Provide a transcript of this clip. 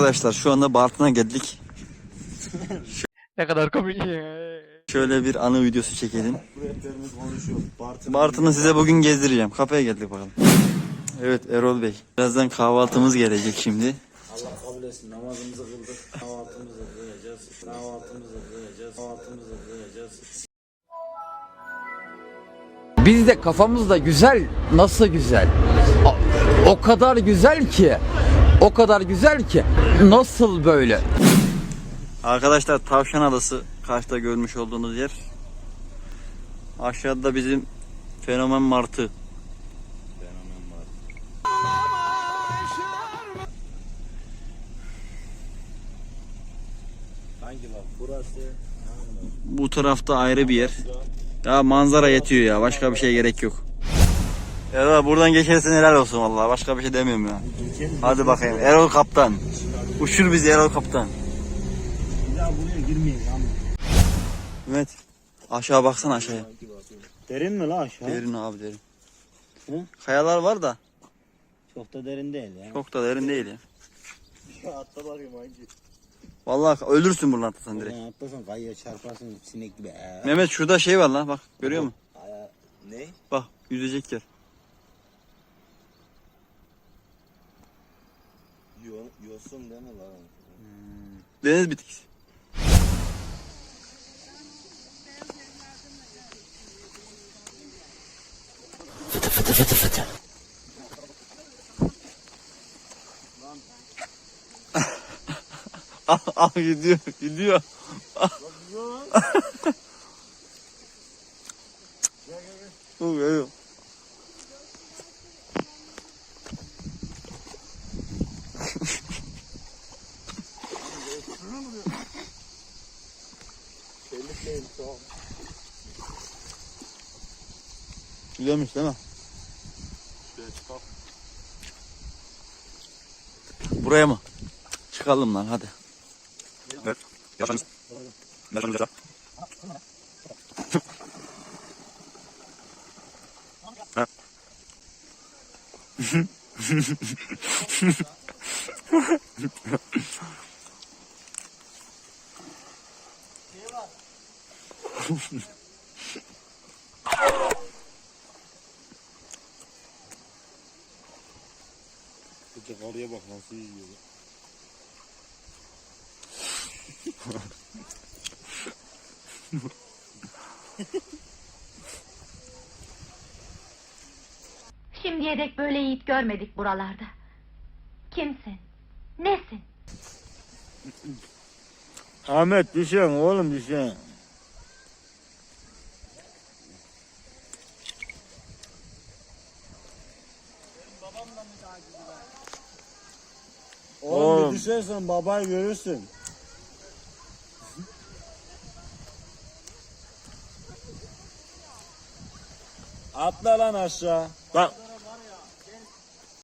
Arkadaşlar şu anda Bartın'a geldik. Ne kadar komik. Şöyle bir anı videosu çekelim. Konuşuyor. Bartın Bartın'ı size bugün gezdireceğim. Kafeye geldik bakalım. Evet Erol Bey. Birazdan kahvaltımız gelecek şimdi. Allah kabul etsin. Namazımızı kıldık. Kahvaltımızı kılacağız. Kahvaltımızı kılacağız. Kahvaltımızı kılacağız. Biz de kafamızda güzel, nasıl güzel? O kadar güzel ki, o kadar güzel ki, nasıl böyle? Arkadaşlar Tavşan Adası karşıda görmüş olduğunuz yer. Aşağıda bizim fenomen martı. Fenomen var. Hangi bak burası? Bu tarafta ayrı bir yer. Ya manzara yetiyor ya. Başka bir şeye gerek yok. Erol buradan geçersin helal olsun vallahi. Başka bir şey demiyorum ya. Hadi bakayım. Erol Kaptan. Uçur bizi Erol Kaptan. Daha buraya girmeyin lan. Evet. Aşağı baksana aşağıya. Derin mi la aşağı? Derin abi derin. Hı? Kayalar var da Çok da derin değil ya. çok da derin değil ya. Atla bakayım hangi. Vallahi ölürsün buradan atlasan direkt. Buradan atlasan kayaya çarparsın sinek gibi. Ee. Mehmet şurada şey var lan bak görüyor musun? Ne? Bak yüzecek yer. Yo, yosun değil mi lan? Deniz bitkisi. al, al gidiyor, gidiyor. Yok, yok, yok. Güzelmiş değil mi? Buraya mı? Çıkalım lan hadi. Evet. Yaşanız. Yaşanız yaşa. Ha. Bıçak oraya bak nasıl yiyor. Şimdiye dek böyle yiğit görmedik buralarda. Kimsin? Nesin? Ahmet düşen oğlum düşen. Oğlum, Oğlum. bir düşersen babayı görürsün. Atla lan aşağı. Bak